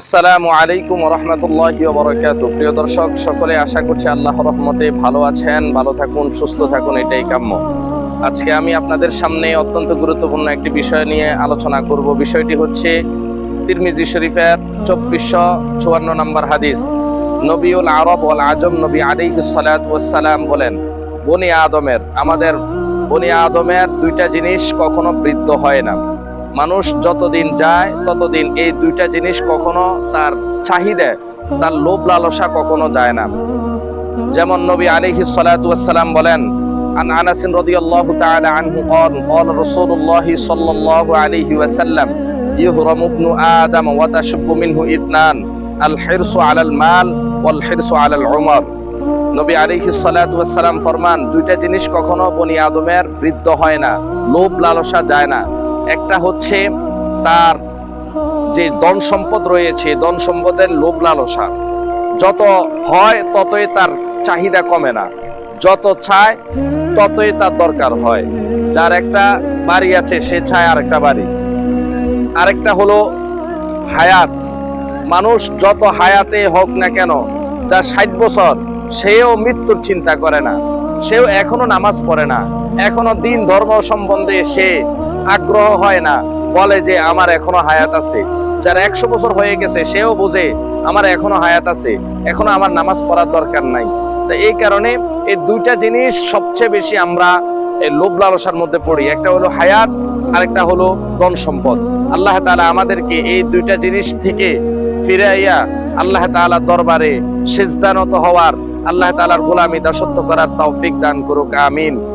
আসসালামু আলাইকুম রহমতুল্লাহ বরকাত প্রিয় দর্শক, সকলে আশা করছি আল্লাহ রহমতে ভালো আছেন, ভালো থাকুন, সুস্থ থাকুন, এটাই কাম্য। আজকে আমি আপনাদের সামনে অত্যন্ত গুরুত্বপূর্ণ একটি বিষয় নিয়ে আলোচনা করব। বিষয়টি হচ্ছে তিরমিজি শরীফের চব্বিশশো চুয়ান্ন নম্বর হাদিস। নবীউল আরব ওয়াল আজম নবী সালাত ওয়াসসালাম বলেন, বনি আদমের আমাদের বনি আদমের দুইটা জিনিস কখনো বৃদ্ধ হয় না। মানুষ যতদিন যায় ততদিন এই দুইটা জিনিস কখনো তার চাহিদা তার লোভ লালসা কখনো যায় না যেমন নবী আলাইহি সালাতু ওয়াসসালাম বলেন عن انس رضي الله تعالى عنه قال قال رسول الله صلى الله عليه وسلم يهرم ابن ادم وتشب منه اثنان الحرص على المال والحرص على العمر নবী আলাইহি সালাতু ওয়াসসালাম ফরমান দুইটা জিনিস কখনো বনি আদমের বৃদ্ধ হয় না লোভ লালসা যায় না একটা হচ্ছে তার যে ধন সম্পদ রয়েছে, ধন সম্পদের লোভ লালসা। যত হয় ততই তার চাহিদা কমে না। যত চায় ততই তার দরকার হয়। যার একটা বাড়ি আছে, সে চায় আরেকটা বাড়ি। আরেকটা হলো হায়াত। মানুষ যত হায়াতে হোক না কেন, যার ষাট বছর, সেও মৃত্যুর চিন্তা করে না। সেও এখনও নামাজ পড়ে না। এখনও দিন ধর্ম সম্বন্ধে সে আগ্রহ হয় না। বলে যে, আমার এখনও হায়াত আছে। যার একশো বছর হয়ে গেছে, সেও বোঝে, আমার এখনও হায়াত আছে। এখনও আমার নামাজ পড়ার দরকার নাই। তো এই কারণে এই দুইটা জিনিস সবচেয়ে বেশি আমরা লোভ লালসার মধ্যে পড়ি। একটা হলো হায়াত, আরেকটা হলো ধন সম্পদ। আল্লাহ তাআলা আমাদেরকে এই দুইটা জিনিস থেকে ফিরে আইয়া আল্লাহ তাআলার দরবারে সিজদানত হওয়ার, আল্লাহ তাআলার গোলামি দাসত্ব করার তৌফিক দান করুক, আমিন।